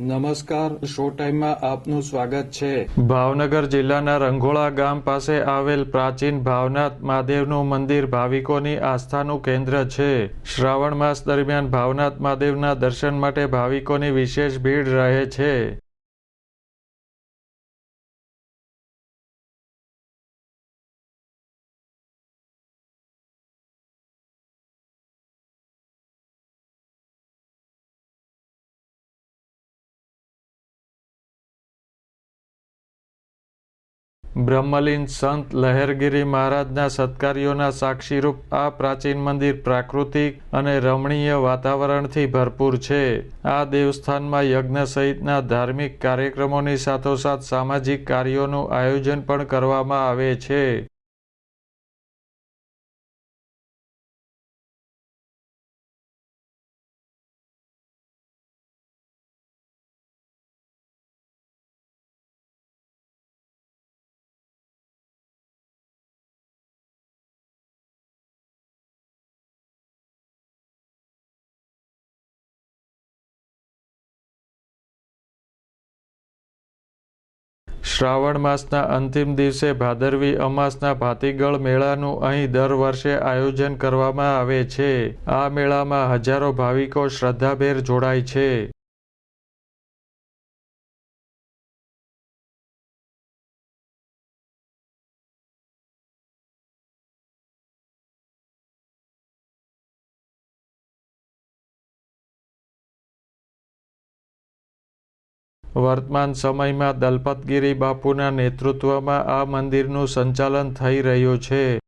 નમસ્કાર શો ટાઈમમાં આપનું સ્વાગત છે. ભાવનગર જિલ્લાના રંઘોળા ગામ પાસે આવેલ પ્રાચીન ભાવનાથ મહાદેવનું મંદિર ભાવિકોની આસ્થાનું કેન્દ્ર છે. શ્રાવણ માસ દરમિયાન ભાવનાથ મહાદેવના દર્શન માટે ભાવિકોની વિશેષ ભીડ રહે છે. બ્રહ્મલીન સંત લહેરગીરી મહારાજના સત્કાર્યોના સાક્ષીરૂપ આ પ્રાચીન મંદિર પ્રાકૃતિક અને રમણીય વાતાવરણથી ભરપૂર છે. આ દેવસ્થાનમાં યજ્ઞ સહિતના ધાર્મિક કાર્યક્રમોની સાથોસાથ સામાજિક કાર્યોનું આયોજન પણ કરવામાં આવે છે. શ્રાવણ માસના અંતિમ દિવસે ભાદરવી અમાસના ભાતીગળ મેળાનું અહીં દર વર્ષે આયોજન કરવામાં આવે છે. આ મેળામાં હજારો ભાવિકો શ્રદ્ધાભેર જોડાય છે. વર્તમાન સમયમાં દલપતગીરી બાપુના નેતૃત્વમાં આ મંદિરનું સંચાલન થઈ રહ્યું છે.